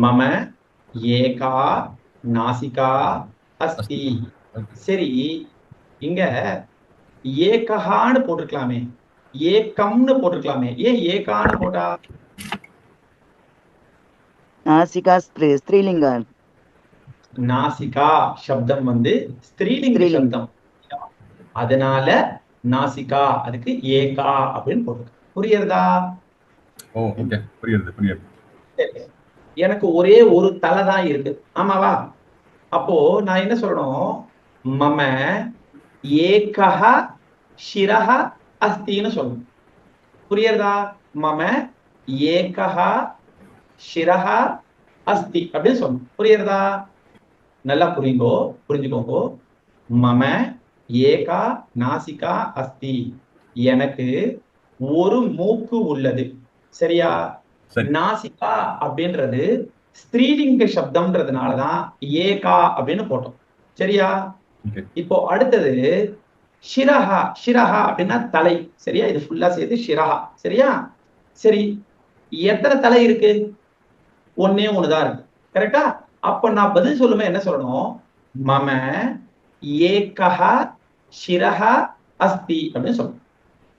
மம ஏகா நாசிகா அஸ்தி சரி இங்க ஏகஹான்னு போட்டிருக்கலாமே. ஏக்கம்னு போட்டிருக்கலாமே. ஏன் ஏகான்னு போட்டா? நாசிகா ஸ்திரீ ஸ்திரீலிங்க. நாசிகா சப்தம் வந்து ஸ்திரீலிங்க ஸ்திரீலிங்கம். சப்தம். அதனால நாசிகா அதுக்கு ஏகா அப்படின்னு போட்டிருக்கு. புரியுறதா? Oh okay. புரியுது புரியுது. சரி. எனக்கு ஒரே ஒரு தலை தான் இருக்கு. ஆமாவா? அப்போ நான் என்ன சொல்லணும்? மம ஏகஹ சிரஹ அஸ்தின்னு சொல்லணும். புரியுறதா? மம ஏகஹ சிரஹ அஸ்தி அப்படின்னு சொல்லணும். புரியுறதா? நல்லா புரியுங்கோ? புரிஞ்சுக்கோங்கோ. மம ஏகா நாசிகா அஸ்தி. எனக்கு ஒரு மூக்கு உள்ளது. சரியா? நாசிகா அப்படின்றது ஸ்திரீலிங்க சப்தம்ன்றதுனாலதான் ஏகா அப்படின்னு போட்டோம். சரியா. இப்போ அடுத்தது ஷிரஹா ஷிரஹா அப்படின்னா தலை. சரியா? இது ஃபுல்லா சேர்த்து ஷிரஹா. சரியா? சரி. எத்தனை தலை இருக்கு? ஒன்னே ஒண்ணுதான் இருக்கு. கரெக்டா அப்ப நான் பதில் சொல்லுமே என்ன சொல்லணும்? மம ஏகஹ ஷிரஹ அஸ்தி அப்படின்னு சொல்லணும்.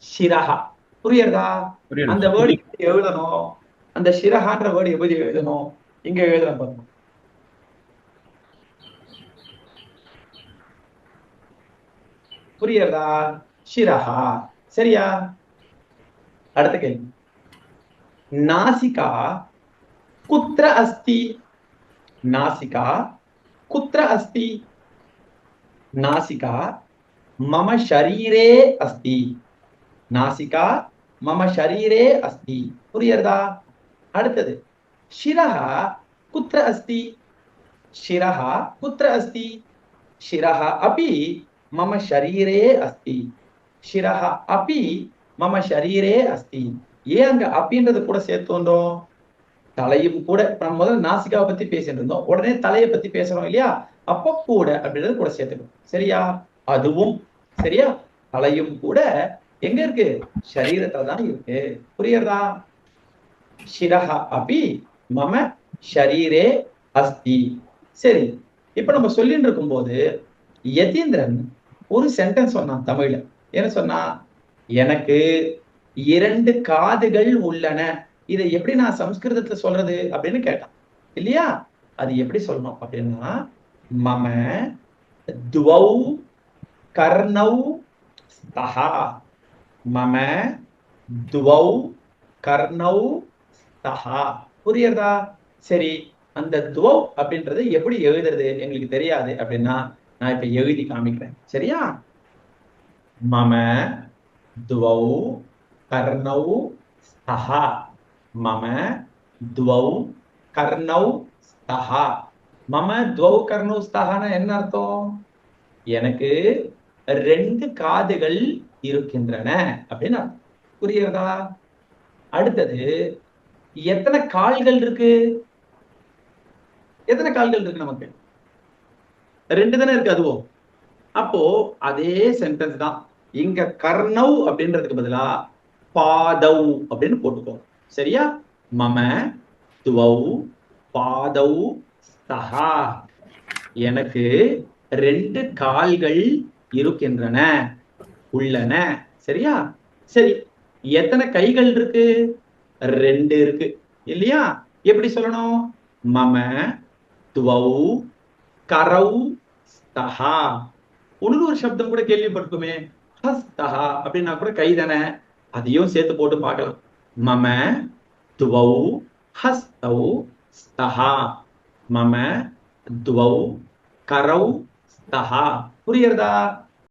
ஷிரஹா. புரியுறதா? அந்த வேர்டு எழுதணும் அந்த ஷிரஹான்ற வேர்டு எப்படி எழுதணும்? இங்க எழுதுற பாருங்க. புரியறதா? ஷிரஹா சரியா? அடுத்த கேள்வி. நாசிகா குத்திர அஸ்தி. நாசிகா குத்திர அஸ்தி. நாசிகா மம ஷரீரே அஸ்தி. நாசிகா மம ஷரீரே அஸ்தி. புரியறதா? அடுத்தது ஷிரஹா குத்திர அஸ்தி. ஷிரஹா குத்திர அஸ்தி. ஷிரஹா அப்பி மம ஷரீரே அஸ்தி. ஷிரஹா அப்பி மம ஷரீரே அஸ்தி. ஏன் அங்க அப்பின்றது கூட சேர்த்தோன்றோம் தலையும் கூட நம்ம முதல்ல நாசிகாவை பத்தி பேசிட்டு இருந்தோம். உடனே தலையை பத்தி பேசுறோம் இல்லையா? அப்ப கூட அப்படின்றது கூட சேர்த்துக்கணும். சரியா? அதுவும் சரியா? தலையும் கூட. எங்க இருக்கு? சரீரத்துல தான் இருக்கு. புரியறதா சிரஹ அபி மம ஷரீரே அஸ்தி. சரி இப்ப நம்ம சொல்லிட்டு இருக்கும்போது யதீந்திரன் ஒரு சென்டென்ஸ் சொன்னான் தமிழ்ல. என்ன சொன்னா? எனக்கு இரண்டு காதுகள் உள்ளன. இதை எப்படி நான் சம்ஸ்கிருதத்துல சொல்றது அப்படின்னு கேட்டான். இல்லையா? அது எப்படி சொல்லணும் அப்படின்னா மம துவௌ கர்ணௌ ஸ்தஹா. மம துவௌ கர்ணௌ தஹா புரியறதா? சரி அந்த துவௌ அப்படின்றது எப்படி எழுதுறது எங்களுக்கு தெரியாது அப்படின்னா நான் இப்ப எழுதி காமிக்கிறேன். சரியா? மம துவௌ கர்ணௌ ஸ்தஹா. மம துவௌ கர்ணௌ ஸ்தஹா. மம துவௌ கர்ணௌ ஸ்தஹானா என்ன அர்த்தம்? எனக்கு ரெண்டு காதுகள் இருக்கின்றன அப்படின்னு அர்த்தம். புரியுறதா? அடுத்தது எத்தனை கால்கள் இருக்கு? எத்தனை கால்கள் இருக்கு நமக்கு? ரெண்டு தானே இருக்கு அதுவும் அப்போ அதே சென்டென்ஸ் தான். இங்க கர்ணவ் அப்படின்றதுக்கு பதிலா பாதவ் அப்படின்னு போட்டுக்கோ சரியா? மம துவௌ பாதவ் சஹா. எனக்கு ரெண்டு கால்கள் இருக்கின்றன உள்ளன. சரியா? சரி. எத்தனை கைகள் இருக்கு? ரெண்டு இருக்கு. இல்லையா? எப்படி சொல்லணும்? மம துவௌ கரௌ ஸ்தஹா. ஒன்னு ஒரு சப்தம் கூட கேள்விப்பட்டிருக்குமே. ஹஸ்தஹா அப்படின்னா கூட கை தானே? அதையும் சேர்த்து போட்டு பார்க்கலாம். மம துவௌ ஹஸ்தௌ ஸ்தஹா. மம துவௌ கரௌ ஸ்தஹா. புரியுறதா